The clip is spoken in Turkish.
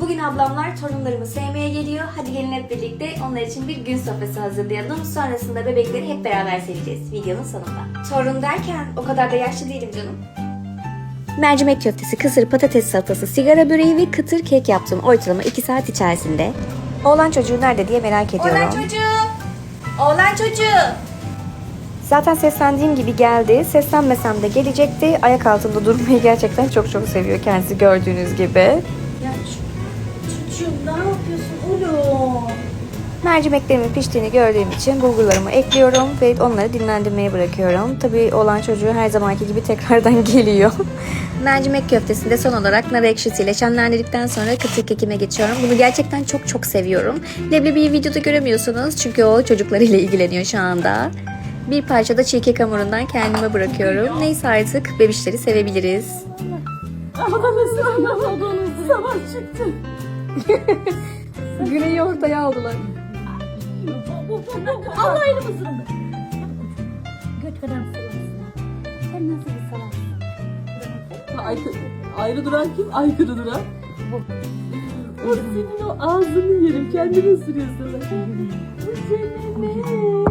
Bugün ablamlar torunlarımı sevmeye geliyor. Hadi gelin hep birlikte onlar için bir gün sofrası hazırlayalım. Sonrasında bebekleri hep beraber seveceğiz videonun sonunda. Torun derken o kadar da yaşlı değilim canım. Mercimek köftesi, kısır patates salatası, sigara böreği ve kıtır kek yaptım ortalama 2 saat içerisinde. Oğlan çocuğu nerede diye merak ediyorum. Oğlan çocuğu! Oğlan çocuğu! Zaten seslendiğim gibi geldi. Seslenmesem de gelecekti. Ayak altında durmayı gerçekten çok çok seviyor kendisi gördüğünüz gibi. Mercimeklerimin piştiğini gördüğüm için bulgurlarımı ekliyorum ve onları dinlendirmeye bırakıyorum. Tabii olan çocuğu her zamanki gibi tekrardan geliyor. Mercimek köftesinde son olarak nar ekşisiyle şenlendirdikten sonra kıtır kekime geçiyorum. Bunu gerçekten çok çok seviyorum. Leblebiyi videoda göremiyorsunuz çünkü o çocuklarıyla ilgileniyor şu anda. Bir parça da çiğ kek hamurundan kendime bırakıyorum. Neyse artık bebişleri sevebiliriz. Savaş çıktı. Güneyi ortaya aldılar. Allah elimi ısırdı. Göt kadar salaksın. Sen nasıl bir salaksın? Aykırı, ayrı duran kim? Aykırı duran. O senin o ağzını yerim. Kendini ısırıyor sana. Bu senin ne?